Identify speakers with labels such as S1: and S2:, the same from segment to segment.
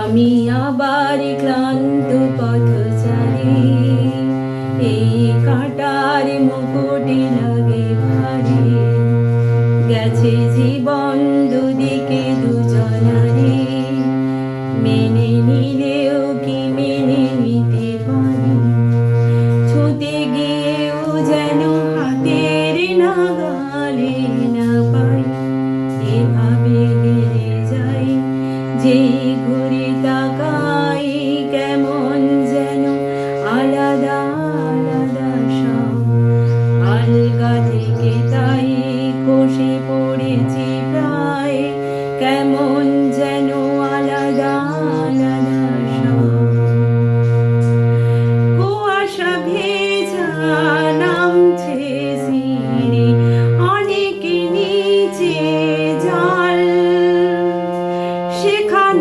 S1: আমি আবার ক্লান্ত পথচারী। এই কাঁটার মুকুটি লাগে সেই ঘুরি তাকায়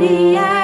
S1: the.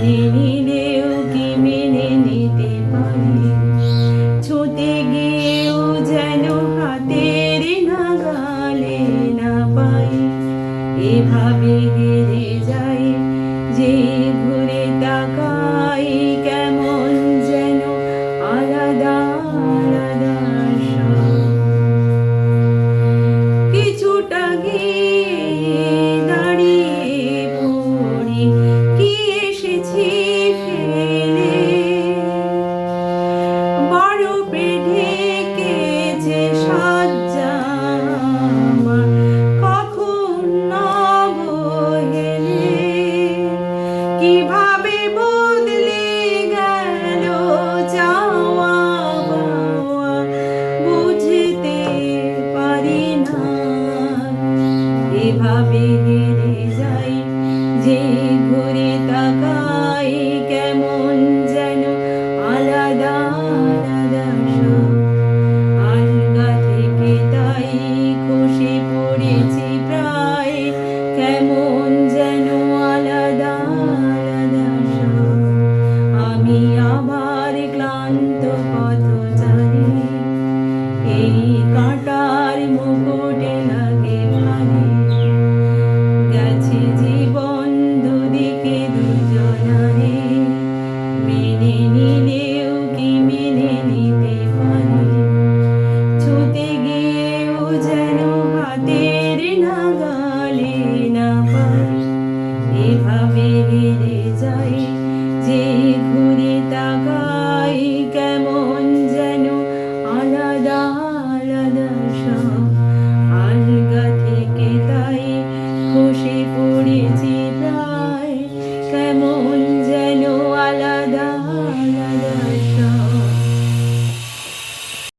S1: মেনে নিলেও কি মেনে নিতে পারি। ছুতে গিয়েও নাগালে না এভাবে হেরে যাই যে কীভাবে বদলে গেল যাওয়া বুঝতে পারি না। এভাবে হেরে যাই যে ঘুরে তাকা আমি হেরে যাই যে ঘুরে তাকা